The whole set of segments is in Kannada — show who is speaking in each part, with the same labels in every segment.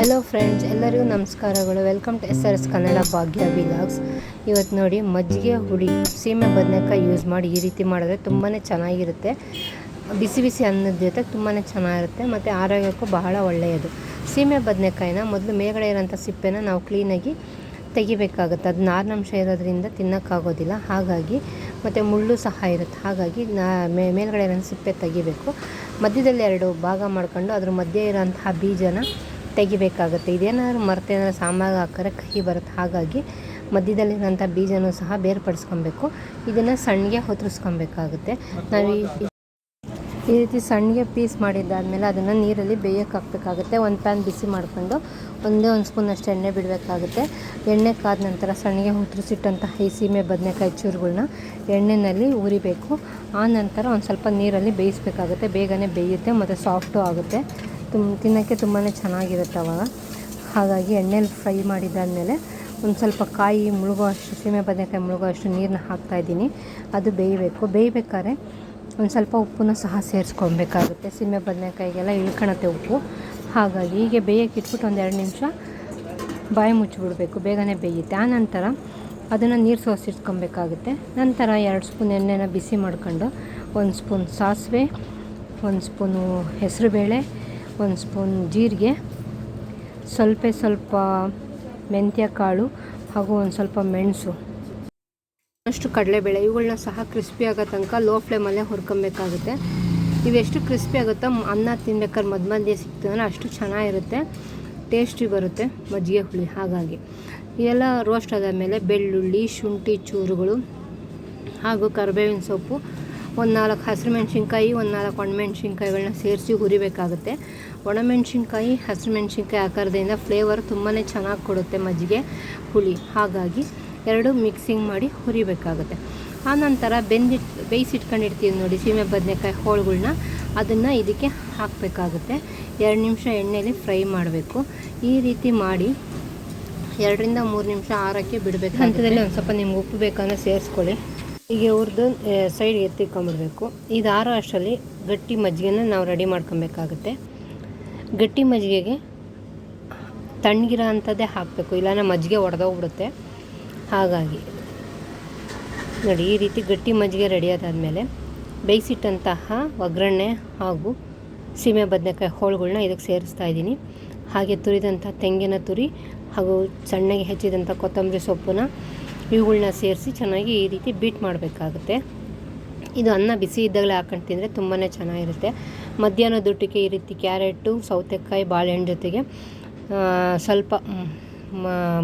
Speaker 1: ಹಲೋ ಫ್ರೆಂಡ್ಸ್ ಎಲ್ಲರಿಗೂ ನಮಸ್ಕಾರಗಳು. Welcome to S R S Kannada Bhagya vlogs ಇವತ್ತು ನೋಡಿ ಮಜ್ಜಿಗೆ ಹುಡಿ, ಸೀಮೆ ಬದನೆಕಾಯಿ ಯೂಸ್ ಮಾಡಿ ಈ ರೀತಿ ಮಾಡಿದ್ರೆ ತುಂಬಾ ಚೆನ್ನಾಗಿರುತ್ತೆ. ಬಿಸಿ ಬಿಸಿ ಅನ್ನದ ಜೊತೆ ತುಂಬಾ ಚೆನ್ನಾಗಿರುತ್ತೆ ಮತ್ತು ಆರೋಗ್ಯಕ್ಕೂ ಬಹಳ ಒಳ್ಳೆಯದು. ಸೀಮೆ ಬದನೆಕಾಯಿನ ಮೊದಲು ಮೇಗಡೆ ಇರೋಂಥ ಸಿಪ್ಪೆನ ನಾವು ಕ್ಲೀನಾಗಿ ತೆಗಿಬೇಕಾಗುತ್ತೆ. ಅದು ನಾರಿನಂಶ ಇರೋದ್ರಿಂದ ತಿನ್ನೋಕ್ಕಾಗೋದಿಲ್ಲ. ಹಾಗಾಗಿ ಮತ್ತು ಮುಳ್ಳು ಸಹ ಇರುತ್ತೆ. ಹಾಗಾಗಿ ನಾ ಮೇಲ್ಗಡೆ ಇರೋ ಸಿಪ್ಪೆ ತೆಗಿಬೇಕು. ಮಧ್ಯದಲ್ಲಿ ಎರಡು ಭಾಗ ಮಾಡ್ಕೊಂಡು ಅದ್ರ ಮಧ್ಯೆ ಇರೋಂತಹ ಬೀಜನ ತೆಗಿಬೇಕಾಗುತ್ತೆ. ಇದೇನಾದ್ರು ಮರ್ತೇನಾದ್ರು ಸಾಂಬಾರು ಹಾಕಿದ್ರೆ ಕಹಿ ಬರುತ್ತೆ. ಹಾಗಾಗಿ ಮಧ್ಯದಲ್ಲಿರೋಂಥ ಬೀಜನೂ ಸಹ ಬೇರ್ಪಡಿಸ್ಕೊಬೇಕು. ಇದನ್ನು ಸಣ್ಣಗೆ ಹೊತ್ರಿಸ್ಕೊಬೇಕಾಗುತ್ತೆ. ನಾವು ಈ ಈ ರೀತಿ ಸಣ್ಣಗೆ ಪೀಸ್ ಮಾಡಿದ್ದಾದಮೇಲೆ ಅದನ್ನು ನೀರಲ್ಲಿ ಬೇಯಕ್ಕೆ ಹಾಕಬೇಕಾಗುತ್ತೆ ಒಂದು ಪ್ಯಾನ್ ಬಿಸಿ ಮಾಡಿಕೊಂಡು ಒಂದೇ ಒಂದು ಸ್ಪೂನ್ ಅಷ್ಟು ಎಣ್ಣೆ ಬಿಡಬೇಕಾಗುತ್ತೆ. ಎಣ್ಣೆ ಕಾದ ನಂತರ ಸಣ್ಣಗೆ ಹುತ್ತರಿಸಿಟ್ಟಂತಹ ಈ ಸೀಮೆ ಬದನೆಕಾಯಿ ಚೂರುಗಳನ್ನ ಎಣ್ಣೆಯಲ್ಲಿ ಉರಿಬೇಕು ಆ ನಂತರ ಒಂದು ಸ್ವಲ್ಪ ನೀರಲ್ಲಿ ಬೇಯಿಸಬೇಕಾಗುತ್ತೆ. ಬೇಗನೆ ಬೇಯುತ್ತೆ ಮತ್ತು ಸಾಫ್ಟು ಆಗುತ್ತೆ. ತುಂಬ ತಿನ್ನೋಕ್ಕೆ ತುಂಬಾ ಚೆನ್ನಾಗಿರುತ್ತೆ ಅವಾಗ. ಹಾಗಾಗಿ ಎಣ್ಣೆಲಿ ಫ್ರೈ ಮಾಡಿದ್ದಾದಮೇಲೆ ಒಂದು ಸ್ವಲ್ಪ ಕಾಯಿ ಮುಳುಗೋ ಅಷ್ಟು, ಸೀಮೆ ಬದನೆಕಾಯಿ ಮುಳುಗೋ ಅಷ್ಟು ನೀರನ್ನ ಹಾಕ್ತಾಯಿದ್ದೀನಿ ಅದು ಬೇಯಬೇಕು. ಬೇಯಬೇಕಾದ್ರೆ ಒಂದು ಸ್ವಲ್ಪ ಉಪ್ಪನ್ನು ಸಹ ಸೇರಿಸ್ಕೊಬೇಕಾಗುತ್ತೆ ಸೀಮೆ ಬದನೆಕಾಯಿಗೆಲ್ಲ ಇಳ್ಕೊಳತ್ತೆ ಉಪ್ಪು. ಹಾಗಾಗಿ ಹೀಗೆ ಬೇಯಕ್ಕೆ ಇಟ್ಬಿಟ್ಟು ಒಂದು ಎರಡು ನಿಮಿಷ ಬಾಯಿ ಮುಚ್ಚಿಬಿಡಬೇಕು. ಬೇಗನೆ ಬೇಯುತ್ತೆ. ಆ ನಂತರ ಅದನ್ನು ನೀರು ಸೋಸಿಟ್ಕೊಬೇಕಾಗುತ್ತೆ ನಂತರ ಎರಡು ಸ್ಪೂನ್ ಎಣ್ಣೆನ ಬಿಸಿ ಮಾಡ್ಕೊಂಡು ಒಂದು ಸ್ಪೂನ್ ಸಾಸಿವೆ, ಒಂದು ಸ್ಪೂನು ಹೆಸರುಬೇಳೆ ಒಂದು ಸ್ಪೂನ್ ಜೀರಿಗೆ, ಸ್ವಲ್ಪ ಸ್ವಲ್ಪ ಮೆಂತ್ಯ ಕಾಳು ಹಾಗೂ ಒಂದು ಸ್ವಲ್ಪ ಮೆಣಸು. ಅಷ್ಟು ಕಡಲೆಬೇಳೆ ಇವುಗಳನ್ನ ಸಹ ಕ್ರಿಸ್ಪಿ ಆಗೋ ತನಕ ಲೋ ಫ್ಲೇಮಲ್ಲೇ ಹುರ್ಕೊಬೇಕಾಗುತ್ತೆ. ಇವೆಷ್ಟು ಕ್ರಿಸ್ಪಿ ಆಗುತ್ತೋ ಅನ್ನ ತಿನ್ಬೇಕಾದ್ರೆ ಮಧ್ಯ ಮಧ್ಯೆ ಸಿಗ್ತದೆ ಅಷ್ಟು ಚೆನ್ನಾಗಿರುತ್ತೆ. ಟೇಸ್ಟಿ ಬರುತ್ತೆ ಮಜ್ಜಿಗೆ ಹುಳಿ, ಹಾಗಾಗಿ. ಇವೆಲ್ಲ ರೋಸ್ಟ್ ಆದ ಮೇಲೆ ಬೆಳ್ಳುಳ್ಳಿ, ಶುಂಠಿ, ಚೂರುಗಳು ಹಾಗೂ ಕರಿಬೇವಿನ ಸೊಪ್ಪು, ಒಂದು ನಾಲ್ಕು ಹಸಿರು ಮೆಣಸಿನ್ಕಾಯಿ, ಒಂದು ನಾಲ್ಕು ಒಣಮೆಣ್ಸಿನ್ಕಾಯಿಗಳನ್ನ ಸೇರಿಸಿ ಹುರಿಬೇಕಾಗುತ್ತೆ. ಒಣಮೆಣ್ಸಿನ್ಕಾಯಿ ಹಸಿರು ಮೆಣಸಿನ್ಕಾಯಿ ಹಾಕೋದ್ರಿಂದ ಫ್ಲೇವರ್ ತುಂಬಾ ಚೆನ್ನಾಗಿ ಕೊಡುತ್ತೆ ಮಜ್ಜಿಗೆ, ಹುಳಿ. ಹಾಗಾಗಿ ಎರಡು ಮಿಕ್ಸಿಂಗ್ ಮಾಡಿ ಹುರಿಬೇಕಾಗುತ್ತೆ. ಆನಂತರ ಬೆಂದಿಟ್ಟು ಬೇಯಿಸಿಟ್ಕೊಂಡಿರ್ತೀವಿ ನೋಡಿ, ಸೀಮೆ ಬದನೆಕಾಯಿ ಹೋಳುಗಳ್ನ. ಅದನ್ನು ಇದಕ್ಕೆ ಹಾಕಬೇಕಾಗುತ್ತೆ. ಎರಡು ನಿಮಿಷ ಎಣ್ಣೆಯಲ್ಲಿ ಫ್ರೈ ಮಾಡಬೇಕು. ಈ ರೀತಿ ಮಾಡಿ ಎರಡರಿಂದ ಮೂರು ನಿಮಿಷ ಆರಕ್ಕೆ ಬಿಡಬೇಕು ಹಂತದಲ್ಲಿ ಒಂದು ಸ್ವಲ್ಪ ನಿಮ್ಗೆ ಉಪ್ಪು ಬೇಕಂದ್ರೆ ಸೇರಿಸ್ಕೊಳ್ಳಿ. ಹೀಗೆ ಹುರಿದು ಸೈಡ್ ಎತ್ತಿಕೊಂಡ್ಬಿಡ್ಬೇಕು ಇದು ಆರೋ ಅಷ್ಟರಲ್ಲಿ ಗಟ್ಟಿ ಮಜ್ಜಿಗೆನ ನಾವು ರೆಡಿ ಮಾಡ್ಕೊಬೇಕಾಗುತ್ತೆ. ಗಟ್ಟಿ ಮಜ್ಜಿಗೆಗೆ ತಣ್ಣಗಿರೋ ಅಂಥದ್ದೇ ಹಾಕಬೇಕು, ಇಲ್ಲಾಂದ್ರೆ ಮಜ್ಜಿಗೆ ಒಡೆದೋಗ್ಬಿಡುತ್ತೆ. ಹಾಗಾಗಿ ನೋಡಿ, ಈ ರೀತಿ ಗಟ್ಟಿ ಮಜ್ಜಿಗೆ ರೆಡಿ ಬೇಯಿಸಿಟ್ಟಂತಹ ಒಗ್ಗರಣೆ ಹಾಗೂ ಸೀಮೆ ಬದನೆಕಾಯಿ ಹೋಳುಗಳ್ನ ಇದಕ್ಕೆ ಸೇರಿಸ್ತಾ ಇದ್ದೀನಿ. ಹಾಗೆ ತುರಿದಂಥ ತೆಂಗಿನ ತುರಿ ಹಾಗೂ ಸಣ್ಣಗೆ ಹೆಚ್ಚಿದಂಥ ಕೊತ್ತಂಬರಿ ಸೊಪ್ಪನ್ನ ಇವುಗಳನ್ನ ಸೇರಿಸಿ ಚೆನ್ನಾಗಿ ಈ ರೀತಿ ಬೀಟ್ ಮಾಡಬೇಕಾಗುತ್ತೆ. ಇದು ಅನ್ನ ಬಿಸಿ ಇದ್ದಾಗಲೇ ಹಾಕೊಂಡು ತಿಂದರೆ ತುಂಬಾ ಚೆನ್ನಾಗಿರುತ್ತೆ. ಮಧ್ಯಾಹ್ನದ ಊಟಕ್ಕೆ ಈ ರೀತಿ ಕ್ಯಾರೆಟು, ಸೌತೆಕಾಯಿ, ಬಾಳೆಹಣ್ಣು ಜೊತೆಗೆ ಸ್ವಲ್ಪ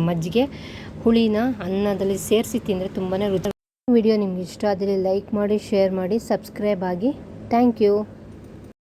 Speaker 1: ಮಜ್ಜಿಗೆ, ಹುಳಿನ ಅನ್ನದಲ್ಲಿ ಸೇರಿಸಿ ತಿಂದರೆ ತುಂಬಾ ರುಚಿ ವಿಡಿಯೋ ನಿಮ್ಗೆ ಇಷ್ಟ ಆದರೆ ಲೈಕ್ ಮಾಡಿ, ಶೇರ್ ಮಾಡಿ, ಸಬ್ಸ್ಕ್ರೈಬ್ ಆಗಿ. Thank you.